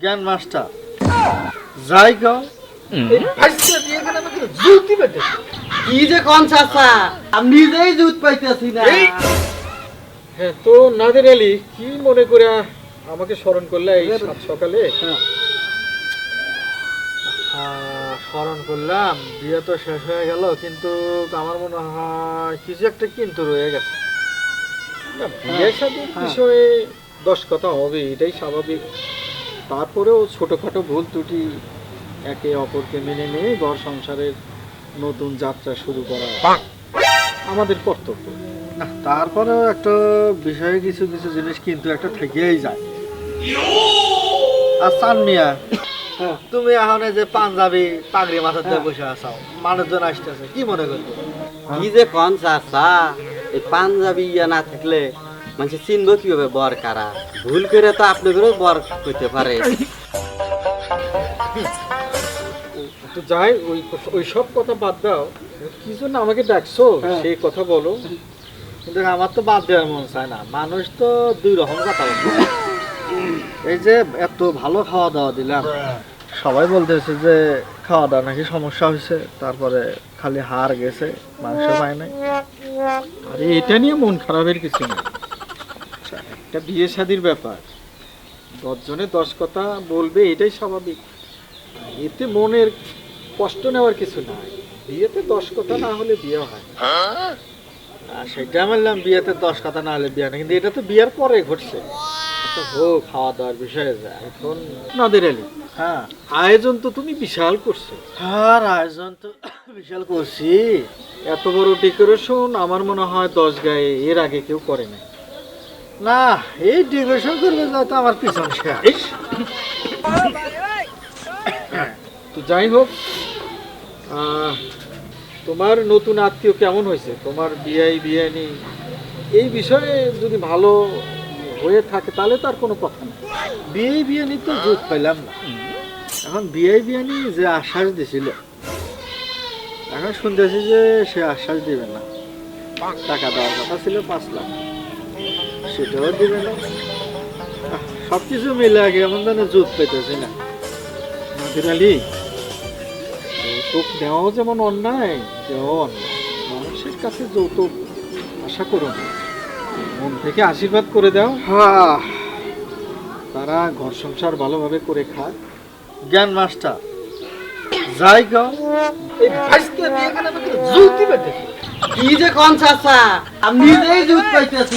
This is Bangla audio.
জ্ঞান মাস্টার। যাই আমাকে কি যে কোন চাচা আমি নিজেই দুধ পাইতেছি না। হ্যাঁ তো নাদের আলী কি মনে করে আমাকে স্মরণ করলে এই সকালে? হ্যাঁ। স্মরণ করলাম বিয়ে তো শেষ হয়ে গেল কিন্তু আমার মনে হয় কিছু একটা কিন্তু রয়ে গেছে। না, বিয়ে শাদীর হ্যাঁ। বিষয়ে দশ কথা হবে এটাই স্বাভাবিক। তারপরেও ছোটখাটো ভুল ত্রুটি একে অপরকে মেনে নিয়ে ঘর সংসারের নতুন যাত্রা শুরু করা আমাদের কর্তব্য। না তারপরেও একটা বিষয়ে কিছু কিছু জিনিস কিন্তু একটা থেকেই যায়। আর চান মিয়া হ্যাঁ। তুমি এখন এই যে পাঞ্জাবি পাগড়ি মাথার দিয়ে বসে আছো মানুষজন আসতেছে কি মনে করছ? কি যে কোন এই পাঞ্জাবি ইয়া না থাকলে মানুষ চিনবো কীভাবে বর কারা ভুল করে তো আপনি করে বর করতে পারে তো যাই ওই ওই সব কথা বাদ দাও। কি জন্য আমাকে ডাকছো? হ্যাঁ। সেই কথা বলো। কিন্তু আমার তো বাদ দেওয়ার মন চায় না। মানুষ তো দুই রকম কথা বলছে এই যে এত ভালো খাওয়া দাওয়া দিলাম। সবাই বলতেছে যে খাওয়া দাওয়া নাকি সমস্যা হয়েছে। তারপরে খালি হার গেছে মাংস পায় নাই। আরে এটা নিয়ে মন খারাপের কিছু নেই। একটা বিয়ে শাদির ব্যাপার। দশজনে দশ কথা বলবে এটাই স্বাভাবিক। এতে মনের কষ্ট নেওয়ার কিছু নাই। বিয়েতে দশ কথা না হলে বিয়ে হয় আর সেটা বললাম বিয়েতে দশ কথা না হলে বিয়ে না। কিন্তু এটা তো বিয়ের পরে ঘটছে। আচ্ছা হোক খাওয়া দাওয়ার বিষয়ে যায় এখন নাদের আলী হ্যাঁ। আয়োজন তো তুমি বিশাল করছ। হ্যাঁ আয়োজন তো বিশাল করছি। এত বড় ডেকোরেশন আমার মনে হয় দশ গায়ে এর আগে কেউ করে না না এই ডেকোরেশন করবে যা তো আমার পিছন শেষ। তো যাই হোক তোমার নতুন আত্মীয় কেমন হয়েছে? তোমার বিয়াই বিয়ানি এই বিষয়ে যদি ভালো হয়ে থাকে তাহলে তো আর কোনো কথা না। বিয়ে বিয়ানি তো জোট পাইলাম না। এখন বিয়ে বিয়ানি যে আশ্বাস দিছিল এখন শুনতেছি যে সে আশ্বাস দিবে না। টাকা দেওয়ার কথা ছিল পাঁচ লাখ। সেটাও দিবে না। সব কিছু মিলে আগে এমন ধরনের জোট পেতেছি না। নাদির আলী যৌতুক দেওয়াও যেমন অন্যায় দেওয়াও অন্যায়। মানুষের কাছে যৌতুক আশা করো না। মন থেকে আশীর্বাদ করে দাও। তারা ঘর সংসার ভালোভাবে করে খায় জ্ঞান মাস্টার যাই গাও। এই ভাইসকে দিয়ে আমাকে জুতি বেটে কি যে কোন চাচা আমি নিজেই দুধ পাইতেছি।